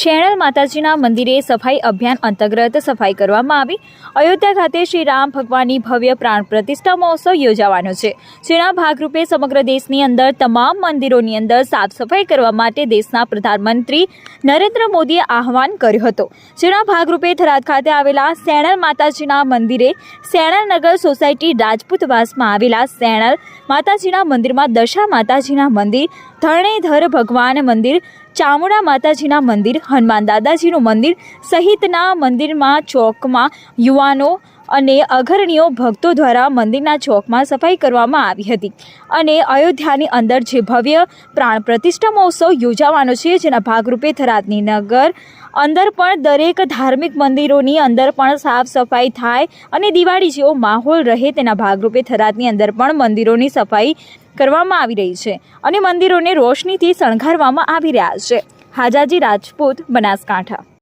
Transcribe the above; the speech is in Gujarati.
શેણલ માતાજીના મંદિરે સફાઈ અભિયાન અંતર્ગત સફાઈ કરવામાં આવી. અયોધ્યા ખાતે શ્રી રામ ભગવાનની ભવ્ય પ્રાણ પ્રતિષ્ઠા મહોત્સવ યોજાવાનો છે. જેના ભાગરૂપે સમગ્ર દેશની અંદર તમામ મંદિરોની અંદર સાફ સફાઈ કરવા માટે દેશના પ્રધાનમંત્રી નરેન્દ્ર મોદીએ આહવાન કર્યું હતું. જેના ભાગરૂપે થરાદ ખાતે આવેલા શેણલ માતાજીના મંદિરે શેણલ નગર સોસાયટી રાજપૂતવાસમાં આવેલા શેણલ માતાજીના મંદિરમાં દશા માતાજીના મંદિર, ધરણેધર ભગવાન મંદિર ચામુંડા માતાજીના મંદિર હનુમાન દાદાજીનું મંદિર સહિતના મંદિરમાં ચોકમાં યુવાનો અને અઘરણીઓ ભક્તો દ્વારા મંદિરના ચોકમાં સફાઈ કરવામાં આવી હતી. અને અયોધ્યાની અંદર જે ભવ્ય પ્રાણ પ્રતિષ્ઠા મહોત્સવ યોજાવાનો છે, જેના ભાગરૂપે થરાદની નગર અંદર પણ દરેક ધાર્મિક મંદિરોની અંદર પણ સાફ સફાઈ થાય અને દિવાળી જેવો માહોલ રહે તેના ભાગરૂપે થરાદની અંદર પણ મંદિરોની સફાઈ કરવામાં આવી રહી છે અને મંદિરોને રોશનીથી શણગારવામાં આવી રહ્યા છે. હાજાજી રાજપૂત, બનાસકાંઠા.